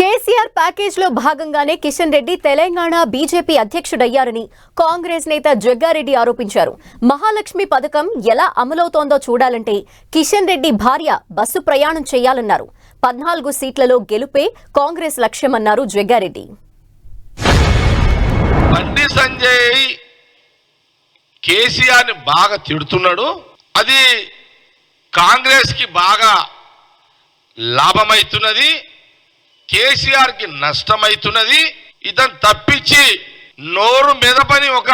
కేసీఆర్ ప్యాకేజ్లో భాగంగానే కిషన్ రెడ్డి తెలంగాణ బీజేపీ అధ్యక్షుడయ్యారని కాంగ్రెస్ నేత జగ్గారెడ్డి ఆరోపించారు. మహాలక్ష్మి పథకం ఎలా అమలవుతోందో చూడాలంటే కిషన్ రెడ్డి భార్య బస్సు ప్రయాణం చేయాలన్నారు. పద్నాలుగు సీట్లలో గెలుపే కాంగ్రెస్ లక్ష్యమన్నారు జగ్గారెడ్డి. బండి సంజయ్ కేసీఆర్ని బాగా తిడుతున్నాడు. అది కాంగ్రెస్కి బాగా కేసీఆర్కి నష్టమైతున్నది ఇతను తప్పించి నోరు మెదపని ఒక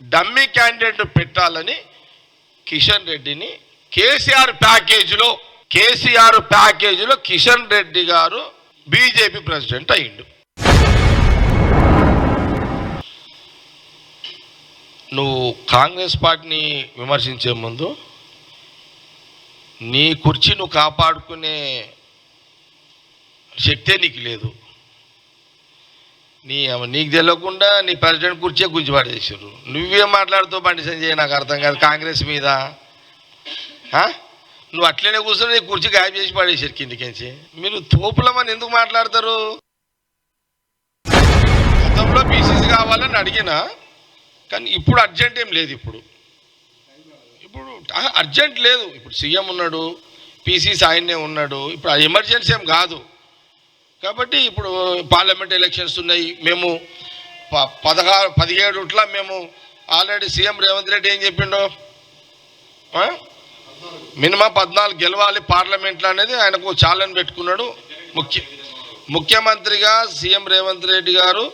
డమ్మీ క్యాండిడేట్ పెట్టాలని కిషన్ రెడ్డిని కేసీఆర్ ప్యాకేజీలో కేసీఆర్ ప్యాకేజీలో కిషన్ రెడ్డి గారు బీజేపీ ప్రెసిడెంట్ అయిండు నువ్వు కాంగ్రెస్ పార్టీని విమర్శించే ముందు నీ కుర్చీ నువ్వు కాపాడుకునే శక్తే నీకు లేదు. నీ నీకు తెలియకుండా నీ ప్రెసిడెంట్ కుర్చీ గుంజి పడేసారు నువ్వేం మాట్లాడుతావు బండి సంజయ్ నాకు అర్థం కాదు కాంగ్రెస్ మీద. నువ్వు అట్లనే కూర్చొని నీ కుర్చీ గాయబ్ చేసి పడేసారు కిందికించి మీరు తోపులమని ఎందుకు మాట్లాడతారు? గతంలో బీసీసీ కావాలని అడిగినా కానీ ఇప్పుడు అర్జెంట్ ఏం లేదు ఇప్పుడు. ఇప్పుడు అర్జెంట్ లేదు. ఇప్పుడు సీఎం ఉన్నాడు పీసీసీ ఆయన్నే ఉన్నాడు. ఇప్పుడు ఎమర్జెన్సీ ఏం కాదు. కాబట్టి ఇప్పుడు పార్లమెంట్ ఎలక్షన్స్ ఉన్నాయి. మేము ప- పదహారు పదిహేడుట్ల మేము ఆల్రెడీ సీఎం రేవంత్ రెడ్డి ఏం చెప్పిండో? మినిమం పద్నాలుగు గెలవాలి పార్లమెంట్లో అనేది ఆయనకు ఛాలెంజ్ పెట్టుకున్నాడు. ముఖ్య ముఖ్యమంత్రిగా సీఎం రేవంత్ రెడ్డి గారు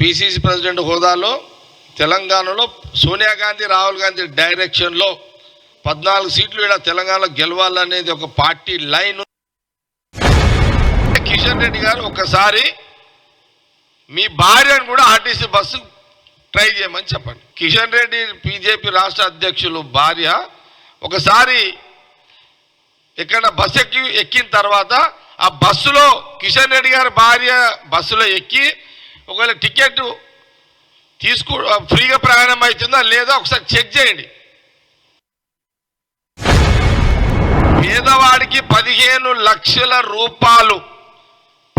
పిసిసి ప్రెసిడెంట్ హోదాలో తెలంగాణలో సోనియా గాంధీ రాహుల్ గాంధీ డైరెక్షన్లో పద్నాలుగు సీట్లు ఇక్కడ తెలంగాణలో గెలవాలనేది ఒక పార్టీ లైన్ కిషన్ రెడ్డి గారు ఒకసారి మీ భార్యను కూడా ఆర్టీసీ బస్సు ట్రై చేయమని చెప్పండి. కిషన్ రెడ్డి బీజేపీ రాష్ట్ర అధ్యక్షులు భార్య ఒకసారి ఎక్కడ బస్సు ఎక్కి ఎక్కిన తర్వాత ఆ బస్సులో కిషన్ రెడ్డి గారి భార్య బస్సులో ఎక్కి ఒకవేళ టికెట్ తీసుకో ఫ్రీగా ప్రయాణం అవుతుందా లేదా ఒకసారి చెక్ చేయండి. పేదవాడికి పదిహేను లక్షల రూపాయలు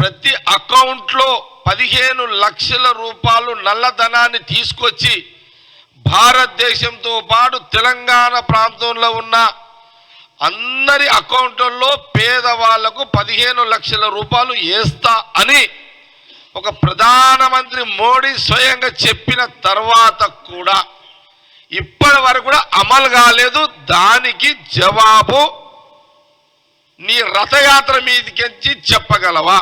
ప్రతి అకౌంట్లో పదిహేను లక్షల రూపాయలు నల్లధనాన్ని తీసుకొచ్చి భారతదేశంతో పాటు తెలంగాణ ప్రాంతంలో ఉన్న అందరి అకౌంట్లలో పేదవాళ్ళకు పదిహేను లక్షల రూపాయలు వేస్తా అని ఒక ప్రధానమంత్రి మోడీ స్వయంగా చెప్పిన తర్వాత కూడా ఇప్పటి వరకు కూడా అమలు కాలేదు. దానికి జవాబు నీ రథయాత్ర మీదకించి చెప్పగలవా?